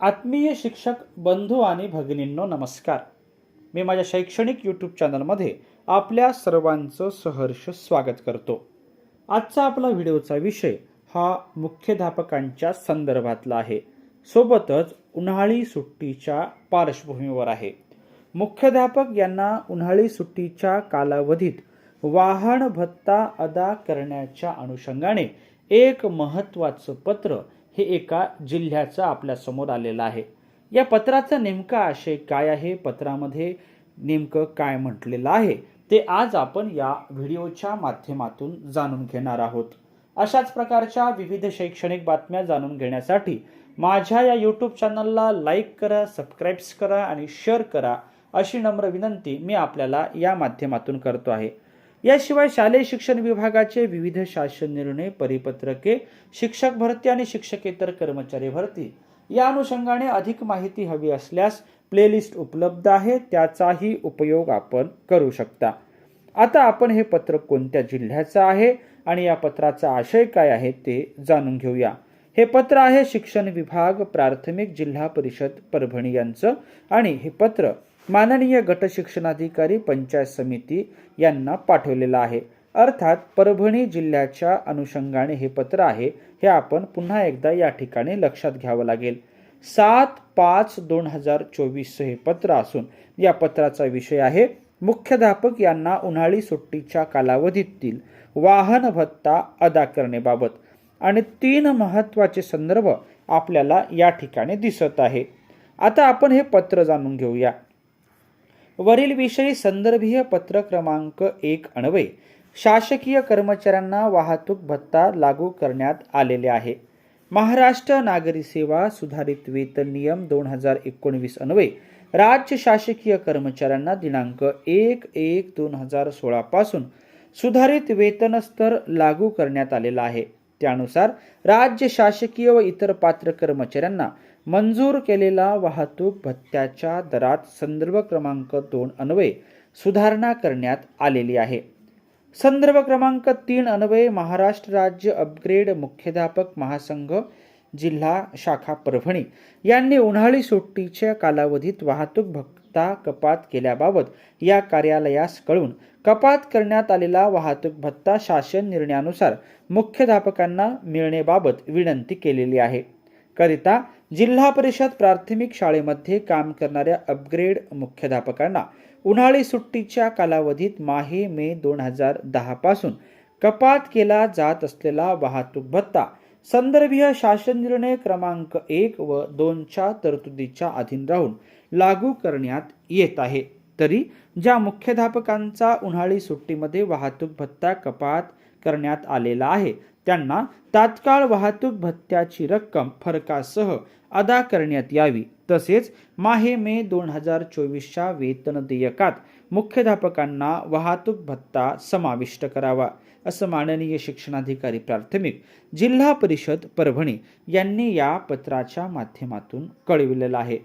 आत्मीय शिक्षक बंधू आणि भगिनींनो नमस्कार. मी माझ्या शैक्षणिक यूट्यूब चॅनलमध्ये आपल्या सर्वांचं सहर्ष स्वागत करतो. आजचा आपला व्हिडिओचा विषय हा मुख्याध्यापकांच्या संदर्भातला आहे. सोबतच उन्हाळी सुट्टीच्या पार्श्वभूमीवर आहे. मुख्याध्यापक यांना उन्हाळी सुट्टीच्या कालावधीत वाहन भत्ता अदा करण्याच्या अनुषंगाने एक महत्त्वाचं पत्र हे एका जिल्ह्याचं आपल्यासमोर आलेलं आहे. या पत्राचा नेमका आशय काय आहे? पत्रामध्ये नेमकं काय म्हटलेलं आहे? ते आज आपण या व्हिडिओच्या माध्यमातून जाणून घेणार आहोत. अशाच प्रकारच्या विविध शैक्षणिक बातम्या जाणून घेण्यासाठी माझ्या या यूट्यूब चॅनलला लाईक करा सबस्क्राईब्स करा आणि शेअर करा अशी नम्र विनंती मी आपल्याला या माध्यमातून करतो आहे. याशिवाय शालेय शिक्षण विभागाचे विविध शासन निर्णय परिपत्रके शिक्षक भरती आणि शिक्षकेतर कर्मचारी भरती. या अनुषंगाने अधिक माहिती हवी असल्यास प्लेलिस्ट उपलब्ध आहे त्याचाही उपयोग आपण करू शकता. आता आपण हे पत्र कोणत्या जिल्ह्याचं आहे आणि या पत्राचा आशय काय आहे ते जाणून घेऊया. हे पत्र आहे शिक्षण विभाग प्राथमिक जिल्हा परिषद परभणी यांचं आणि हे पत्र माननीय गट शिक्षणाधिकारी पंचायत समिती यांना पाठवलेलं आहे. अर्थात परभणी जिल्ह्याच्या अनुषंगाने हे पत्र आहे हे आपण पुन्हा एकदा या ठिकाणी लक्षात घ्यावं लागेल. सात पाच दोन हजार चोवीस हे पत्र असून या पत्राचा विषय आहे मुख्याध्यापक यांना उन्हाळी सुट्टीच्या कालावधीतील वाहन भत्ता अदा करण्याबाबत आणि तीन महत्त्वाचे संदर्भ आपल्याला या ठिकाणी दिसत आहे. आता आपण हे पत्र जाणून घेऊया. वरील विषयी संदर्भीय पत्र क्रमांक एक अणवे शासकीय कर्मचाऱ्यांना वाहतूक भत्ता लागू करण्यात आलेले आहे. महाराष्ट्र नागरी सेवा सुधारित वेतन नियम दोन हजार एकोणवीस अन्वये राज्य शासकीय कर्मचाऱ्यांना दिनांक एक एक दोन हजार सोळा पासून सुधारित वेतन स्तर लागू करण्यात आलेला आहे. त्यानुसार राज्य शासकीय व इतर पात्र कर्मचाऱ्यांना मंजूर केलेला वाहतूक भत्त्याच्या दरात संदर्भ क्रमांक दोन अन्वये सुधारणा करण्यात आलेली आहे. संदर्भ क्रमांक तीन अन्वये महाराष्ट्र राज्य अपग्रेड मुख्याध्यापक महासंघ जिल्हा शाखा परभणी यांनी उन्हाळी सुट्टीच्या कालावधीत वाहतूक भत्ता कपात केल्याबाबत या कार्यालयास कळून कपात करण्यात आलेला वाहतूक भत्ता शासन निर्णयानुसार मुख्याध्यापकांना मिळण्याबाबत विनंती केलेली आहे. करिता जिल्हा परिषद प्राथमिक शाळेमध्ये काम करणाऱ्या अपग्रेड मुख्याध्यापकांना उन्हाळी सुट्टीच्या कालावधीत माहे मे दोन हजार दहापासून कपात केला जात असलेला वाहतूक भत्ता संदर्भीय शासन निर्णय क्रमांक एक व दोनच्या तरतुदीच्या अधीन राहून लागू करण्यात येत आहे. तरी ज्या मुख्याध्यापकांचा उन्हाळी सुट्टीमध्ये वाहतूक भत्ता कपात करण्यात आलेला आहे त्यांना तात्काळ वाहतूक भत्त्याची रक्कम फरकासह अदा करण्यात यावी. तसेच माहे मे दोन हजार चोवीसच्या वेतन देयकात मुख्याध्यापकांना वाहतूक भत्ता समाविष्ट करावा असं माननीय शिक्षणाधिकारी प्राथमिक जिल्हा परिषद परभणी यांनी या पत्राच्या माध्यमातून कळविलेलं आहे.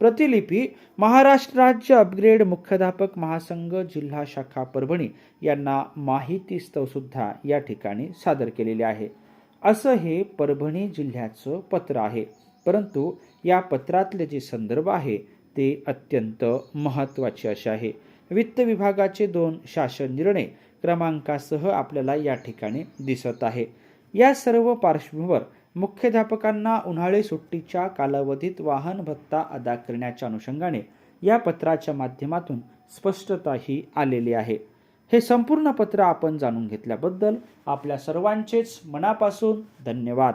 प्रतिलिपी महाराष्ट्र राज्य अपग्रेड मुख्याध्यापक महासंघ जिल्हा शाखा परभणी यांना माहितीस्तवसुद्धा या ठिकाणी सादर केलेले आहे. असं हे परभणी जिल्ह्याचं पत्र आहे. परंतु या पत्रातले जे संदर्भ आहे ते अत्यंत महत्त्वाचे असे आहे. वित्त विभागाचे दोन शासन निर्णय क्रमांकासह आपल्याला या ठिकाणी दिसत आहे. या सर्व पार्श्वभूमीवर मुख्याध्यापकांना उन्हाळी सुट्टीच्या कालावधीत वाहन भत्ता अदा करण्याच्या अनुषंगाने या पत्राच्या माध्यमातून स्पष्टताही आलेली आहे. हे संपूर्ण पत्र आपण जाणून घेतल्याबद्दल आपल्या सर्वांचेच मनापासून धन्यवाद.